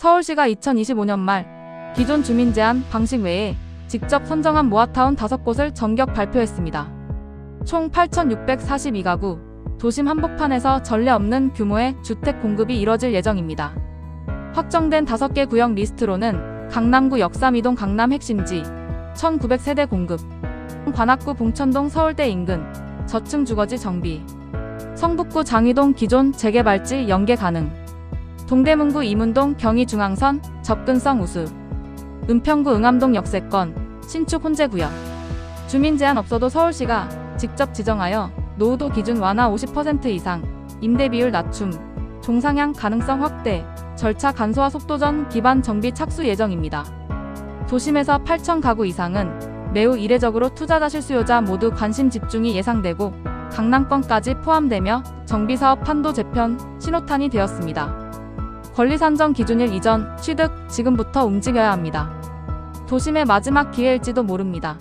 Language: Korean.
서울시가 2025년 말 기존 주민 제한 방식 외에 직접 선정한 모아타운 5곳을 전격 발표했습니다. 총 8,642가구, 도심 한복판에서 전례 없는 규모의 주택 공급이 이뤄질 예정입니다. 확정된 5개 구역 리스트로는 강남구 역삼이동 강남 핵심지 1,900세대 공급, 관악구 봉천동 서울대 인근 저층 주거지 정비, 성북구 장위동 기존 재개발지 연계 가능, 동대문구 이문동 경의중앙선 접근성 우수, 은평구 응암동 역세권 신축 혼재구역, 주민 제한 없어도 서울시가 직접 지정하여 노후도 기준 완화 50% 이상, 임대 비율 낮춤, 종상향 가능성 확대, 절차 간소화 속도전 기반 정비 착수 예정입니다. 도심에서 8천 가구 이상은 매우 이례적으로 투자자 실수요자 모두 관심 집중이 예상되고 강남권까지 포함되며 정비사업 판도 재편 신호탄이 되었습니다. 권리 산정 기준일 이전 취득 지금부터 움직여야 합니다. 도심의 마지막 기회일지도 모릅니다.